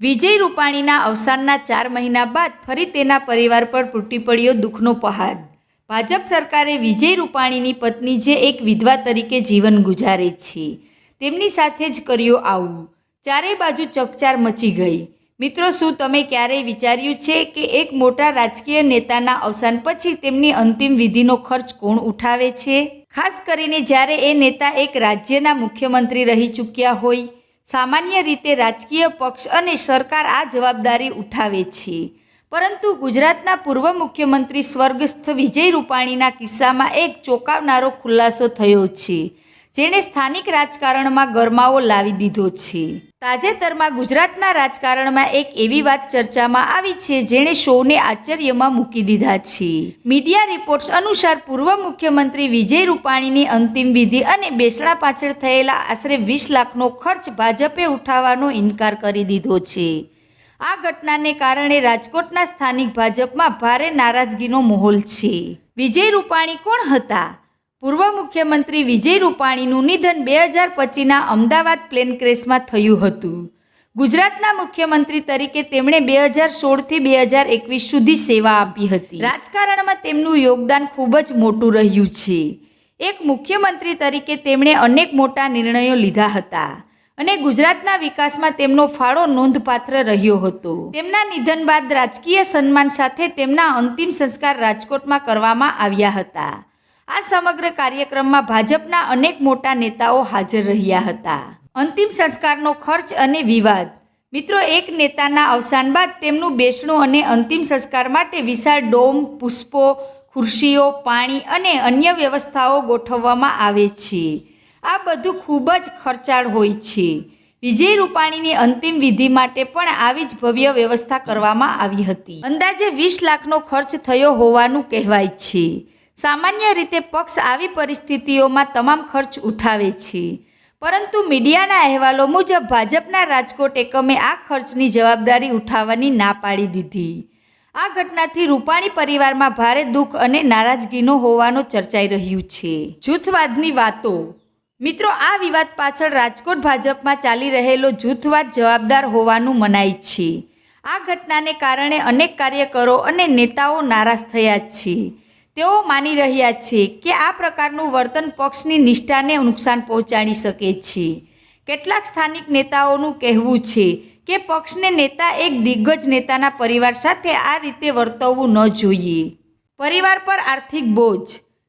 વિજય રૂપાણીના અવસાનના ચાર મહિના બાદ ફરી તેના પરિવાર પર તૂટી પડ્યો દુઃખનો પહાડ ભાજપ સરકારે વિજય રૂપાણીની પત્ની જે એક વિધવા તરીકે જીવન ગુજારે છે, તેમની સાથે જ કર્યો આવું. ચારેય બાજુ ચકચાર મચી ગઈ. મિત્રો, શું તમે ક્યારેય વિચાર્યું છે કે એક મોટા રાજકીય નેતાના અવસાન પછી તેમની અંતિમ વિધિનો ખર્ચ કોણ ઉઠાવે છે? ખાસ કરીને જ્યારે એ નેતા એક રાજ્યના મુખ્યમંત્રી રહી ચૂક્યા હોય સામાન્ય રીતે રાજકીય પક્ષ અને સરકાર આ જવાબદારી ઉઠાવે છે. પરંતુ ગુજરાતના પૂર્વ મુખ્યમંત્રી સ્વર્ગસ્થ વિજય રૂપાણીના કિસ્સામાં એક ચોંકાવનારો ખુલાસો થયો છે, જેણે સ્થાનિક રાજકારણમાં ગરમાવો લાવી દીધો છે. તાજેતરમાં ગુજરાતના રાજકારણમાં એક એવી વાત ચર્ચામાં આવી છે, જેણે શોને આશ્ચર્યમાં મૂકી દીધા છે. મીડિયા રિપોર્ટ્સ અનુસાર પૂર્વ મુખ્યમંત્રી વિજય રૂપાણીની અંતિમ વિધિ અને બેસણા પાછળ થયેલા આશરે વીસ લાખનો ખર્ચ ભાજપે ઉઠાવવાનો ઇનકાર કરી દીધો છે. આ ઘટનાને કારણે રાજકોટના સ્થાનિક ભાજપમાં ભારે નારાજગીનો માહોલ છે. વિજય રૂપાણી કોણ હતા? પૂર્વ મુખ્યમંત્રી વિજય રૂપાણીનું નિધન બે હજાર પચીસના અમદાવાદ પ્લેન ક્રેશમાં થયું હતું. ગુજરાતના મુખ્યમંત્રી તરીકે તેમણે બે હજાર સોળથી બે હજાર એકવીસ સુધી સેવા આપી હતી. રાજકારણમાં તેમનું યોગદાન ખૂબ જ મોટું રહ્યું છે. એક મુખ્યમંત્રી તરીકે તેમણે અનેક મોટા નિર્ણયો લીધા હતા અને ગુજરાતના વિકાસમાં તેમનો ફાળો નોંધપાત્ર રહ્યો હતો. તેમના નિધન બાદ રાજકીય સન્માન સાથે તેમના અંતિમ સંસ્કાર રાજકોટમાં કરવામાં આવ્યા હતા. આ સમગ્ર કાર્યક્રમમાં ભાજપના અનેક મોટા નેતાઓ હાજર રહ્યા હતા. અંતિમ સંસ્કારનો ખર્ચ અને વિવાદ. મિત્રો, એક નેતાના અવસાન બાદ તેમનું બેસણું અને અંતિમ સંસ્કાર માટે વિશાળ ડોમ, પુષ્પો, ખુરશીઓ, પાણી અને અન્ય વ્યવસ્થાઓ ગોઠવવામાં આવે છે. આ બધું ખૂબ જ ખર્ચાળ હોય છે. વિજય રૂપાણીની અંતિમ વિધિ માટે પણ આવી જ ભવ્ય વ્યવસ્થા કરવામાં આવી હતી. અંદાજે વીસ લાખનો ખર્ચ થયો હોવાનું કહેવાય છે. સામાન્ય રીતે પક્ષ આવી પરિસ્થિતિઓમાં તમામ ખર્ચ ઉઠાવે છે. પરંતુ મીડિયાના અહેવાલો મુજબ ભાજપના રાજકોટ એકમે આ ખર્ચની જવાબદારી ઉઠાવવાની ના પાડી દીધી. આ ઘટનાથી રૂપાણી પરિવારમાં ભારે દુઃખ અને નારાજગીનો હોવાનો ચર્ચાઈ રહ્યું છે. જૂથવાદની વાતો. મિત્રો, આ વિવાદ પાછળ રાજકોટ ભાજપમાં ચાલી રહેલો જૂથવાદ જવાબદાર હોવાનું મનાય છે. આ ઘટનાને કારણે અનેક કાર્યકરો અને નેતાઓ નારાજ થયા છે. તેઓ માની રહ્યા છે કે આ પ્રકારનું વર્તન પક્ષની નિષ્ઠાને નુકસાન પહોંચાડી શકે છે. કેટલાક સ્થાનિક નેતાઓનું કહેવું છે કે પક્ષને નેતા એક દિગ્ગજ નેતાના પરિવાર સાથે આ રીતે વર્તવવું ન જોઈએ. પરિવાર પર આર્થિક બોજ.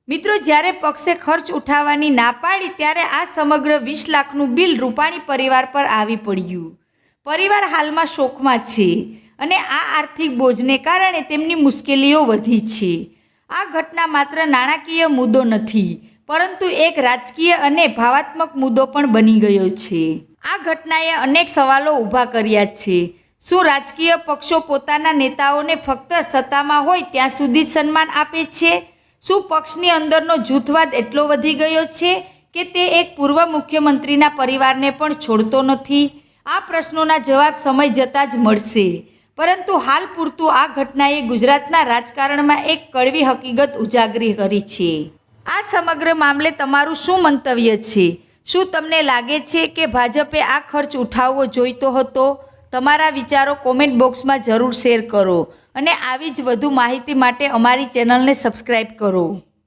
મિત્રો, જ્યારે પક્ષે ખર્ચ ઉઠાવવાની ના પાડી, ત્યારે આ સમગ્ર વીસ લાખનું બિલ રૂપાણી પરિવાર પર આવી પડ્યું. પરિવાર હાલમાં શોકમાં છે અને આ આર્થિક બોજને કારણે તેમની મુશ્કેલીઓ વધી છે. આ ઘટના માત્ર નાણાકીય મુદ્દો નથી, પરંતુ એક રાજકીય અને ભાવાત્મક મુદ્દો પણ બની ગયો છે. આ ઘટનાએ અનેક સવાલો ઊભા કર્યા છે. શું રાજકીય પક્ષો પોતાના નેતાઓને ફક્ત સત્તામાં હોય ત્યાં સુધી સન્માન આપે છે? શું પક્ષની અંદરનો જૂથવાદ એટલો વધી ગયો છે કે તે એક પૂર્વ મુખ્યમંત્રીના પરિવારને પણ છોડતો નથી? આ પ્રશ્નોના જવાબ સમય જતાં જ મળશે. પરંતુ હાલ પૂરતું આ ઘટનાએ ગુજરાતના રાજકારણમાં એક કડવી હકીકત ઉજાગરી કરી છે. આ સમગ્ર મામલે તમારું શું મંતવ્ય છે? શું તમને લાગે છે કે ભાજપે આ ખર્ચ ઉઠાવવો જોઈતો હતો? તમારા વિચારો કોમેન્ટ બોક્સમાં જરૂર શેર કરો અને આવી જ વધુ માહિતી માટે અમારી ચેનલને સબસ્ક્રાઈબ કરો.